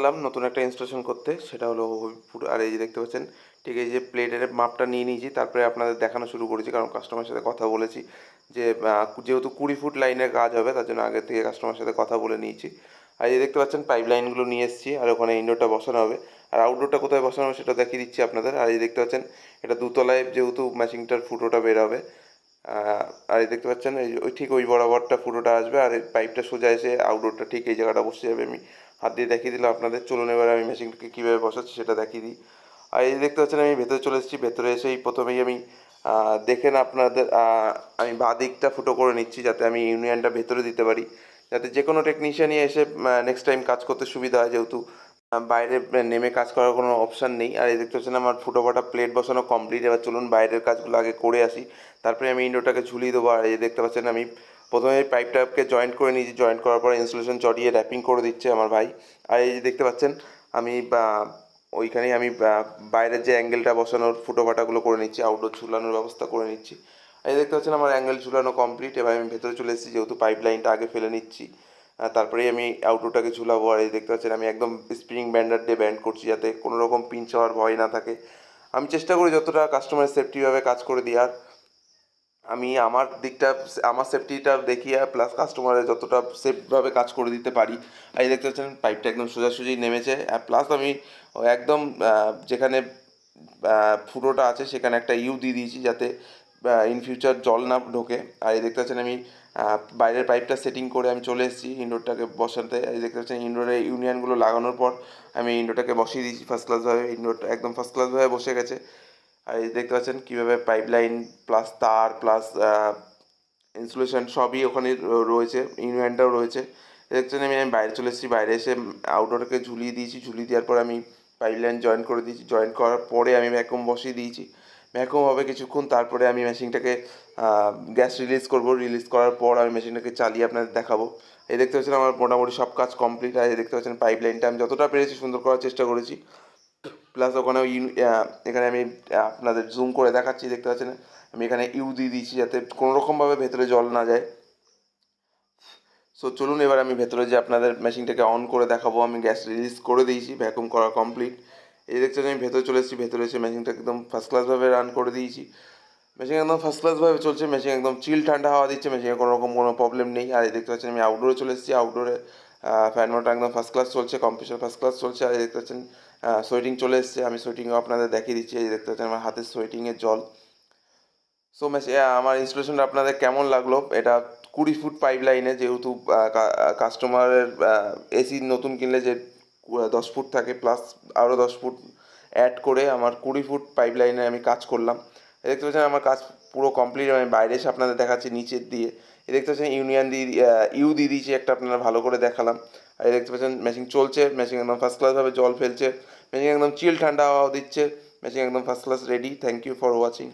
গেলাম নতুন একটা ইনস্টলেশন করতে, সেটা হলো আর এই যে দেখতে পাচ্ছেন, ঠিক এই যে প্লেটের মাপটা নিয়ে নিয়েছি, তারপরে আপনাদের দেখানো শুরু করেছি, কারণ কাস্টমারের সাথে কথা বলেছি যে যেহেতু কুড়ি ফুট লাইনের কাজ হবে, তার জন্য আগে থেকে কাস্টমারের সাথে কথা বলে নিয়েছি। আর এই দেখতে পাচ্ছেন পাইপ লাইনগুলো নিয়ে এসেছি, আর ওখানে ইনডোরটা বসানো হবে। আর আউটডোরটা কোথায় বসানো হবে সেটা দেখিয়ে দিচ্ছি আপনাদের। আর এই দেখতে পাচ্ছেন, এটা দুতলায় যেহেতু ম্যাচিংটার ফুটোটা বের হবে আর এই দেখতে পাচ্ছেন ওই ঠিক ওই বরাবরটা ফুটোটা আসবে, আর পাইপটা সোজা এসে আউটডোরটা ঠিক এই জায়গাটা বসে যাবে, আমি হাত দিয়ে দেখিয়ে দিলাম আপনাদের। চলুন এবার আমি মেশিনটাকে কীভাবে বসাচ্ছি সেটা দেখিয়ে দিই। আর এই দেখতে পাচ্ছেন, আমি ভেতরে চলে এসেছি। ভেতরে এসেই প্রথমেই আমি দেখেন আপনাদের আমি বাঁ দিকটা ফুটো করে নিচ্ছি যাতে আমি ইউনিয়নটা ভেতরে দিতে পারি। যাতে যে কোনো টেকনিশিয়ানই এসে নেক্সট টাইম কাজ করতে সুবিধা হয় যেহেতু বাইরে নেমে কাজ করার কোনো অপশান নেই। আর এই দেখতে পাচ্ছেন, আমার ফুটো ফাটা প্লেট বসানো কমপ্লিট এবার চলুন বাইরের কাজগুলো আগে করে আসি। তারপরে আমি ইন্ডোটাকে ঝুলিয়ে দেবো। আর এই দেখতে পাচ্ছেন, আমি প্রথমে এই পাইপটাকে জয়েন্ট করে নিয়েছি জয়েন্ট করার পর ইনসুলেশন চড়িয়ে র্যাপিং করে দিচ্ছে আমার ভাই। আর এই যে দেখতে পাচ্ছেন, আমি ওইখানেই আমি বাইরের যে অ্যাঙ্গেলটা বসানোর ফুটো ফাটাগুলো করে নিচ্ছি আউটডোর ঝুলানোর ব্যবস্থা করে নিচ্ছি। এই দেখতে পাচ্ছেন, আমার অ্যাঙ্গেল ঝুলানো কমপ্লিট এবার আমি ভেতরে চলে এসেছি, যেহেতু পাইপ লাইনটা আগে ফেলে নিচ্ছি। তারপরেই আমি আউটডোরটাকে ঝুলাবো। আর এই দেখতে পাচ্ছেন, আমি একদম স্প্রিং ব্যান্ডার দিয়ে ব্যান্ড করছি, যাতে কোনো রকম পিঞ্চ হওয়ার ভয় না থাকে। আমি চেষ্টা করি যতটা কাস্টমারের সেফটিভাবে কাজ করে দেওয়ার। আমি আমার দিকটা, আমার সেফটিটা দেখিয়ে প্লাস কাস্টমারের যতটা সেফভাবে কাজ করে দিতে পারি। আর এই দেখতে পাচ্ছেন পাইপটা একদম সোজাসুজি নেমেছে। প্লাস আমি একদম যেখানে ফুটোটা আছে, সেখানে একটা ইউ দিয়ে দিয়েছি যাতে ইন ফিউচার জল না ঢোকে। আর এই দেখতে পাচ্ছেন আমি বাইরের পাইপটা সেটিং করে আমি চলে এসেছি ইনডোরটাকে বসাতে। এই দেখতে পাচ্ছেন ইনডোরে ইউনিয়নগুলো লাগানোর পর আমি ইনডোরটাকে বসিয়ে দিয়েছি। ফার্স্ট ক্লাসভাবে ইনডোরটা একদম ফার্স্ট ক্লাসভাবে বসে গেছে। দেখতে পাচ্ছেন কীভাবে পাইপ লাইন প্লাস তার প্লাস ইনসুলেশন সবই ওখানে রয়েছে ইউনিয়নটাও রয়েছে। দেখছেন আমি আমি বাইরে চলে এসেছি, বাইরে এসে আউটডোরকে ঝুলিয়ে দিয়েছি, ঝুলিয়ে দেওয়ার পর আমি পাইপ লাইন জয়েন করে দিয়েছি। জয়েন করার পরে আমি ভ্যাকুম বসিয়ে দিয়েছি। ভ্যাকুম হবে কিছুক্ষণ, তারপরে আমি মেশিনটাকে গ্যাস রিলিজ করব। রিলিজ করার পর আমি মেশিনটাকে চালিয়ে আপনাদের দেখাবো। এই দেখতে পাচ্ছেন আমার মোটামুটি সব কাজ কমপ্লিট আর এই দেখতে পাচ্ছেন পাইপ লাইনটা আমি যতটা পেরেছি সুন্দর করার চেষ্টা করেছি। প্লাস ওখানে এখানে আমি আপনাদের জুম করে দেখাচ্ছি, দেখতে পাচ্ছেন আমি এখানে ইউ দিয়ে দিয়েছি যাতে কোনো রকমভাবে ভেতরে জল না যায়। সো চলুন এবার আমি ভেতরে যে আপনাদের মেশিনটাকে অন করে দেখাবো, আমি গ্যাস রিলিজ করে দিয়েছি ভ্যাকুম করা কমপ্লিট এই দেখছেন, আমি ভেতরে চলে এসেছি, ভেতরে এসে মেশিনটা একদম ফার্স্ট ক্লাসভাবে রান করে দিয়েছি। মেশিন একদম ফার্স্ট ক্লাসভাবে চলছে মেশিন একদম চিল ঠান্ডা হাওয়া দিচ্ছে মেশিনে কোনো রকম কোনো প্রবলেম নেই। আর এই দেখতে পাচ্ছেন, আমি আউটডোরে চলে এসেছি আউটডোরে ফ্যান মোটর একদম ফার্স্ট ক্লাস চলছে কম্পিউটার ফার্স্ট ক্লাস চলছে, আর দেখতে পাচ্ছেন সোয়েটিং চলে এসেছে। আমি সোয়েটিংও আপনাদের দেখিয়ে দিচ্ছি, এই দেখতে পাচ্ছেন আমার হাতের সোয়েটিংয়ের জল। সো ম্যাচ আমার ইনস্টলেশনটা আপনাদের কেমন লাগল? এটা কুড়ি ফুট পাইপ লাইনে যেহেতু কাস্টমারের এসি নতুন কিনলে যে দশ ফুট থাকে প্লাস আরও দশ ফুট অ্যাড করে আমার কুড়ি ফুট পাইপ লাইনে আমি কাজ করলাম। দেখতে পাচ্ছেন আমার কাজ পুরো কমপ্লিট আমি বাইরে এসে আপনাদের দেখাচ্ছি, নিচের দিয়ে। এ দেখতে পাচ্ছেন ইউনিয়ন দিয়ে ইউ দিয়ে দিয়েছি একটা আপনারা ভালো করে দেখালাম। আর এ দেখতে পাচ্ছেন মেশিন চলছে মেশিন একদম ফার্স্ট ক্লাসভাবে জল ফেলছে। মেশিন একদম চিল ঠান্ডা হাওয়া দিচ্ছে। মেশিন একদম first class ready thank you for watching